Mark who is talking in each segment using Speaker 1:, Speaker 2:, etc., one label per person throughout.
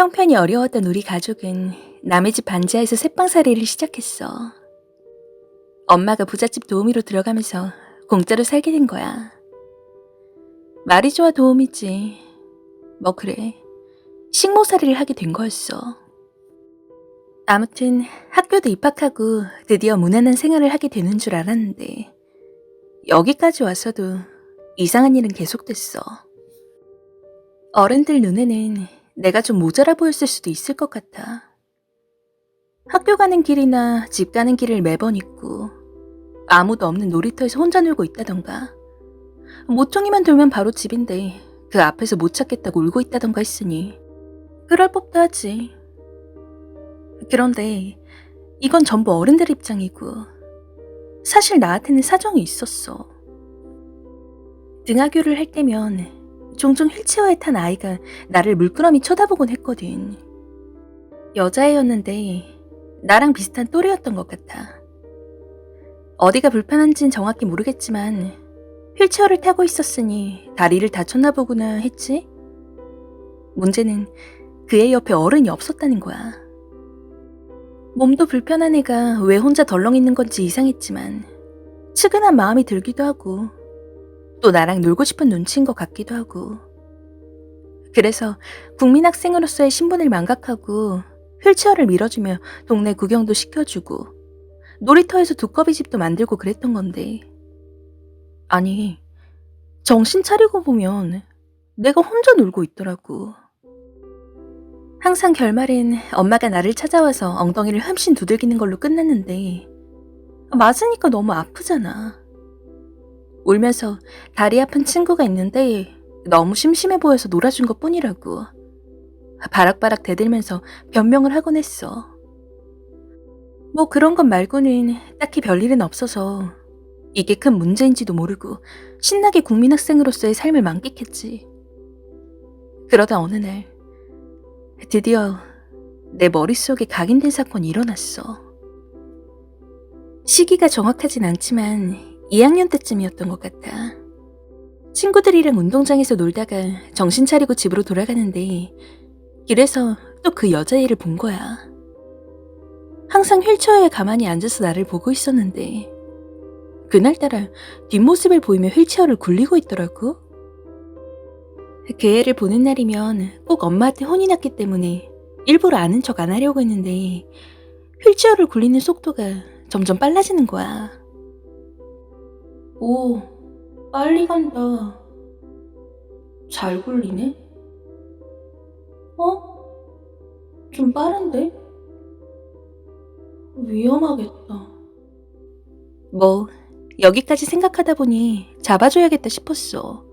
Speaker 1: 형편이 어려웠던 우리 가족은 남의 집 반지하에서 새빵살이를 시작했어. 엄마가 부잣집 도우미로 들어가면서 공짜로 살게 된 거야. 말이 좋아 도우미지. 뭐 그래. 식모살이를 하게 된 거였어. 아무튼 학교도 입학하고 드디어 무난한 생활을 하게 되는 줄 알았는데 여기까지 와서도 이상한 일은 계속됐어. 어른들 눈에는 내가 좀 모자라 보였을 수도 있을 것 같아. 학교 가는 길이나 집 가는 길을 매번 잊고 아무도 없는 놀이터에서 혼자 놀고 있다던가 모퉁이만 돌면 바로 집인데 그 앞에서 못 찾겠다고 울고 있다던가 했으니 그럴 법도 하지. 그런데 이건 전부 어른들 입장이고 사실 나한테는 사정이 있었어. 등하교를 할 때면 종종 휠체어에 탄 아이가 나를 물끄러미 쳐다보곤 했거든. 여자애였는데 나랑 비슷한 또래였던 것 같아. 어디가 불편한진 정확히 모르겠지만 휠체어를 타고 있었으니 다리를 다쳤나 보구나 했지. 문제는 그애 옆에 어른이 없었다는 거야. 몸도 불편한 애가 왜 혼자 덜렁 있는 건지 이상했지만 측은한 마음이 들기도 하고 또 나랑 놀고 싶은 눈치인 것 같기도 하고 그래서 국민학생으로서의 신분을 망각하고 휠체어를 밀어주며 동네 구경도 시켜주고 놀이터에서 두꺼비 집도 만들고 그랬던 건데 아니 정신 차리고 보면 내가 혼자 놀고 있더라고. 항상 결말엔 엄마가 나를 찾아와서 엉덩이를 흠씬 두들기는 걸로 끝났는데 맞으니까 너무 아프잖아. 울면서 다리 아픈 친구가 있는데 너무 심심해 보여서 놀아준 것 뿐이라고. 바락바락 대들면서 변명을 하곤 했어. 뭐 그런 것 말고는 딱히 별일은 없어서 이게 큰 문제인지도 모르고 신나게 국민학생으로서의 삶을 만끽했지. 그러다 어느 날 드디어 내 머릿속에 각인된 사건이 일어났어. 시기가 정확하진 않지만 2학년 때쯤이었던 것 같아. 친구들이랑 운동장에서 놀다가 정신 차리고 집으로 돌아가는데 길에서 또 그 여자애를 본 거야. 항상 휠체어에 가만히 앉아서 나를 보고 있었는데 그날따라 뒷모습을 보이며 휠체어를 굴리고 있더라고. 그 애를 보는 날이면 꼭 엄마한테 혼이 났기 때문에 일부러 아는 척 안 하려고 했는데 휠체어를 굴리는 속도가 점점 빨라지는 거야. 오, 빨리 간다. 잘 굴리네? 어? 좀 빠른데? 위험하겠다. 뭐, 여기까지 생각하다 보니 잡아줘야겠다 싶었어.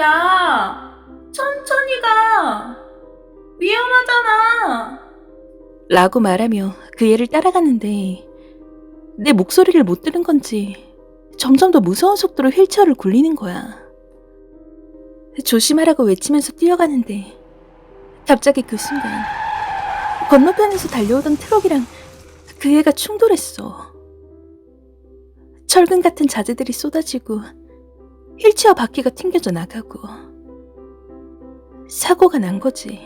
Speaker 1: 야, 천천히 가. 위험하잖아. 라고 말하며 그 애를 따라갔는데 내 목소리를 못 들은 건지 점점 더 무서운 속도로 휠체어를 굴리는 거야. 조심하라고 외치면서 뛰어가는데 갑자기 그 순간 건너편에서 달려오던 트럭이랑 그 애가 충돌했어. 철근 같은 자재들이 쏟아지고 휠체어 바퀴가 튕겨져 나가고 사고가 난 거지.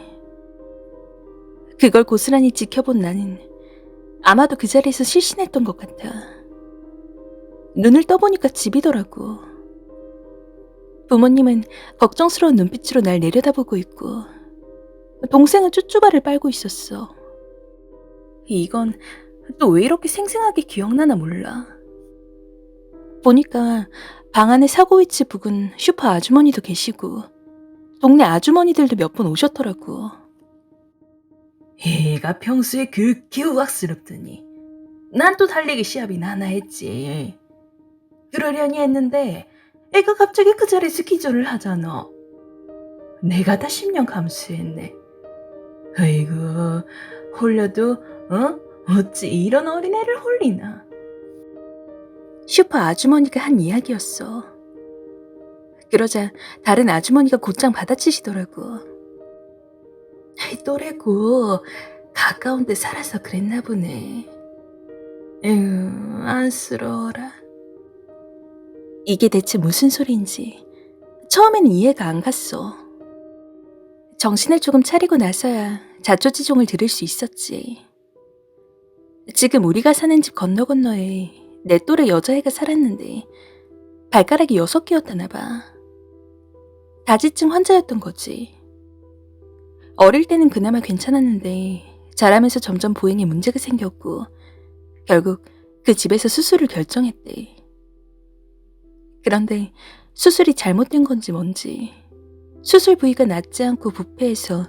Speaker 1: 그걸 고스란히 지켜본 나는 아마도 그 자리에서 실신했던 것 같아. 눈을 떠보니까 집이더라고. 부모님은 걱정스러운 눈빛으로 날 내려다보고 있고, 동생은 쭈쭈바를 빨고 있었어. 이건 또 왜 이렇게 생생하게 기억나나 몰라. 보니까 방 안에 사고 위치 부근 슈퍼 아주머니도 계시고, 동네 아주머니들도 몇 번 오셨더라고.
Speaker 2: 얘가 평소에 그렇게 우악스럽더니 난 또 달리기 시합이나 하나 했지. 그러려니 했는데 애가 갑자기 그 자리에서 기절을 하잖아. 내가 다 10년 감수했네. 아이고 홀려도 어? 어찌 이런 어린애를 홀리나.
Speaker 1: 슈퍼 아주머니가 한 이야기였어. 그러자 다른 아주머니가 곧장 받아치시더라고. 또래고 가까운 데 살아서 그랬나 보네. 에휴, 안쓰러워라. 이게 대체 무슨 소리인지 처음에는 이해가 안 갔어. 정신을 조금 차리고 나서야 자초지종을 들을 수 있었지. 지금 우리가 사는 집 건너 건너에 내 또래 여자애가 살았는데 발가락이 여섯 개였다나 봐. 다지증 환자였던 거지. 어릴 때는 그나마 괜찮았는데 자라면서 점점 보행에 문제가 생겼고 결국 그 집에서 수술을 결정했대. 그런데 수술이 잘못된 건지 뭔지 수술 부위가 낫지 않고 부패해서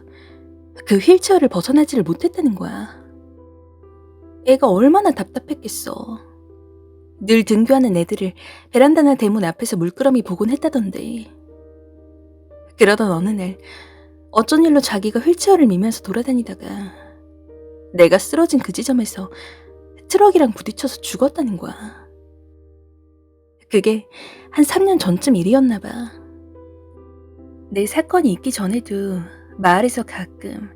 Speaker 1: 그 휠체어를 벗어나지를 못했다는 거야. 애가 얼마나 답답했겠어. 늘 등교하는 애들을 베란다나 대문 앞에서 물끄러미 보곤 했다던데. 그러던 어느 날 어쩐 일로 자기가 휠체어를 미면서 돌아다니다가 내가 쓰러진 그 지점에서 트럭이랑 부딪혀서 죽었다는 거야. 그게 한 3년 전쯤 일이었나 봐. 내 사건이 있기 전에도 마을에서 가끔,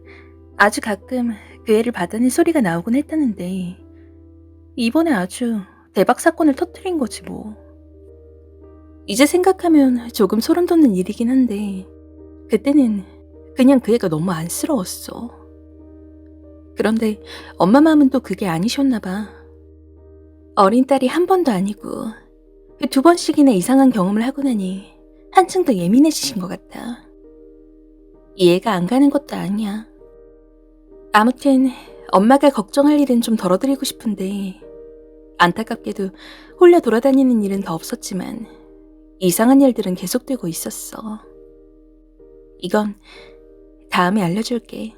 Speaker 1: 아주 가끔 그 애를 받아낸 소리가 나오곤 했다는데, 이번에 아주 대박 사건을 터트린 거지 뭐. 이제 생각하면 조금 소름 돋는 일이긴 한데, 그때는 그냥 그 애가 너무 안쓰러웠어. 그런데 엄마 마음은 또 그게 아니셨나 봐. 어린 딸이 한 번도 아니고 그 두 번씩이나 이상한 경험을 하고 나니 한층 더 예민해지신 것 같아. 이해가 안 가는 것도 아니야. 아무튼 엄마가 걱정할 일은 좀 덜어드리고 싶은데 안타깝게도 홀려 돌아다니는 일은 더 없었지만 이상한 일들은 계속되고 있었어. 이건 다음에 알려줄게.